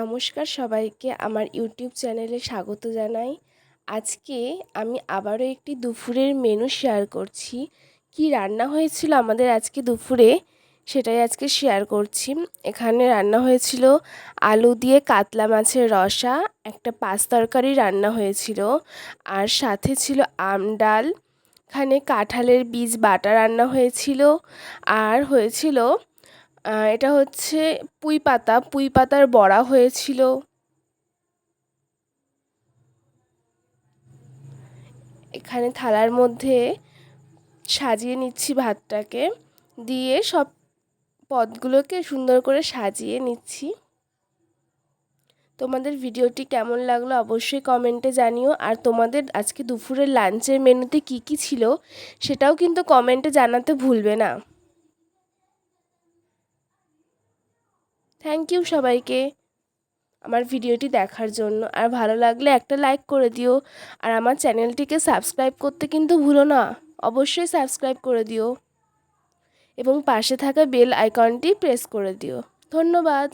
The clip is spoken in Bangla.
নমস্কার সবাইকে আমার ইউটিউব চ্যানেলে স্বাগত জানাই। আজকে আমি আবারও একটি দুপুরের মেনু শেয়ার করছি। কি রান্না হয়েছিল আমাদের আজকে দুপুরে সেটাই আজকে শেয়ার করছি। এখানে রান্না হয়েছিল আলু দিয়ে কাতলা মাছের রসা, একটা পাঁচ তরকারি রান্না হয়েছিল, আর সাথে ছিল আম ডাল, এখানে কাঁঠালের বীজ বাটা রান্না হয়েছিল, আর হয়েছিল এটা হচ্ছে পুঁই পাতা। পুঁই পাতার বড়া হয়েছিল। এখানে থালার মধ্যে সাজিয়ে নিচ্ছি ভাতটাকে। দিয়ে সব পদগুলোকে সুন্দর করে সাজিয়ে নিচ্ছি। তোমাদের ভিডিওটি কেমন লাগল অবশ্যই কমেন্টে জানিও। আর তোমাদের আজকে দুপুরের লাঞ্চের মেনুতে কি কি ছিল সেটাও কিন্তু কমেন্টে জানাতে ভুলবে না। থ্যাংক ইউ সবাইকে আমার ভিডিওটি দেখার জন্য। আর ভালো লাগলে একটা লাইক করে দিও। আর আমার চ্যানেলটিকে সাবস্ক্রাইব করতে কিন্তু ভুলো না। অবশ্যই সাবস্ক্রাইব করে দিও। এবং পাশে থাকা বেল আইকনটি প্রেস করে দিও। ধন্যবাদ।